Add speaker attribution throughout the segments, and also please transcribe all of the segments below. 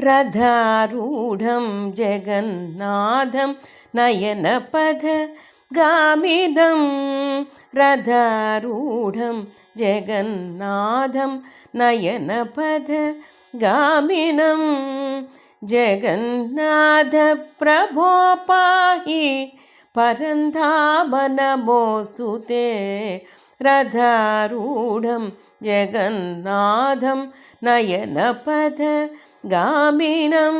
Speaker 1: रथारूढं जगन्नाथं नयनपथ गामिनं रथारूढं जगन्नाथं नयनपथ गामिनं जगन्नाथप्रभो पाहि परन्धामनमोऽस्तु ते रथारूढं जगन्नाथं नयनपथ गामिनं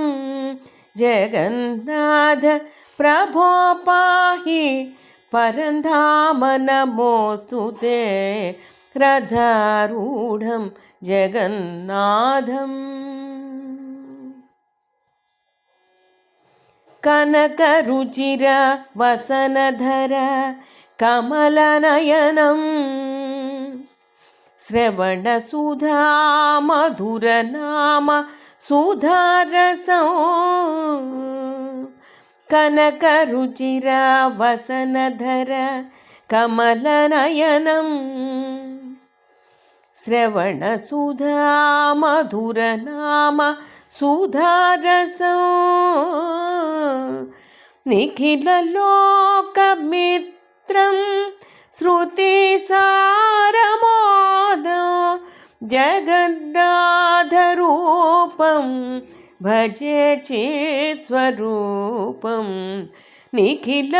Speaker 1: जगन्नाथ प्रभो पाहि परन्धामनमोऽस्तु ते रथारूढं जगन्नाथम् कनकरुचिर वसनधर कमलनयनं श्रवणसुधा मधुरनाम सुधारसौ। कनकरुचिरावसनधर कमलनयनम् श्रवणसुधा मधुरनाम मित्र श्रुति सा जगन्नाथरूपं भजे चेत्स्वरूपं निखिललोकमित्र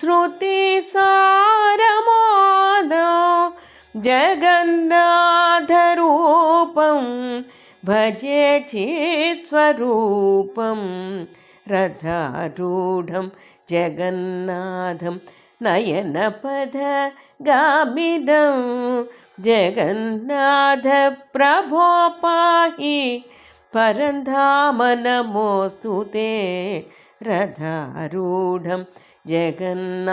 Speaker 1: श्रुतिसारमोद जगन्नाथरूपं भजे चेत्स्वरूपं रथारूढं जगन्नाथं नयनपथ गामिनं जगन्नाथप्रभो पाहि परन्धामनमोऽस्तु ते रथारूढं जगन्नाथम्।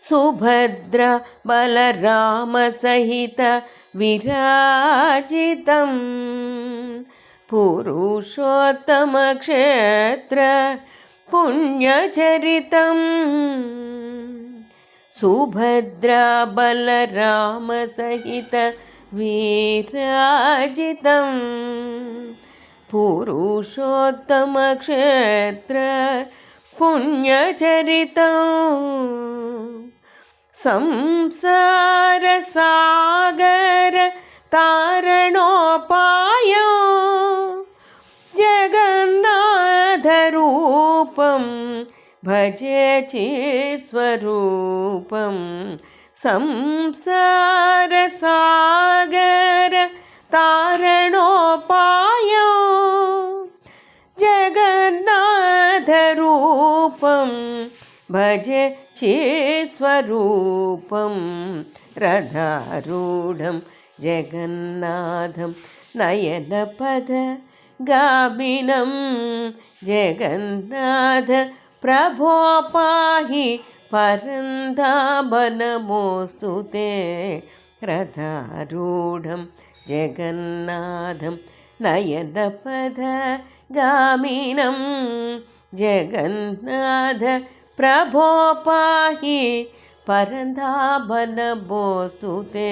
Speaker 1: सुभद्र बलरामसहित विराजितं पुरुषोत्तमक्षेत्र पुण्यचरितं सुभद्र बलरामसहित विराजितं पुरुषोत्तमक्षेत्र पुण्यचरितं संसारसागर तारणोपाय भजे चिस्वरूपं संसारसागर तारणोपाय जगन्नाथरूपं भजे चेस्वरूपं रथारूढं जगन्नाथं नयनपद गामिनं जगन्नाथ प्रभो पाहि परन्धामनमोऽस्तु ते रथारूढं जगन्नाथं नयनपद गामिनं जगन्नाथ प्रभो पाहि परन्धामनमोऽस्तु ते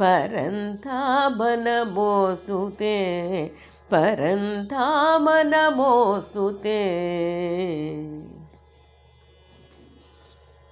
Speaker 1: परन्धामनमोऽस्तु ते परन्धामनमोऽस्तु ते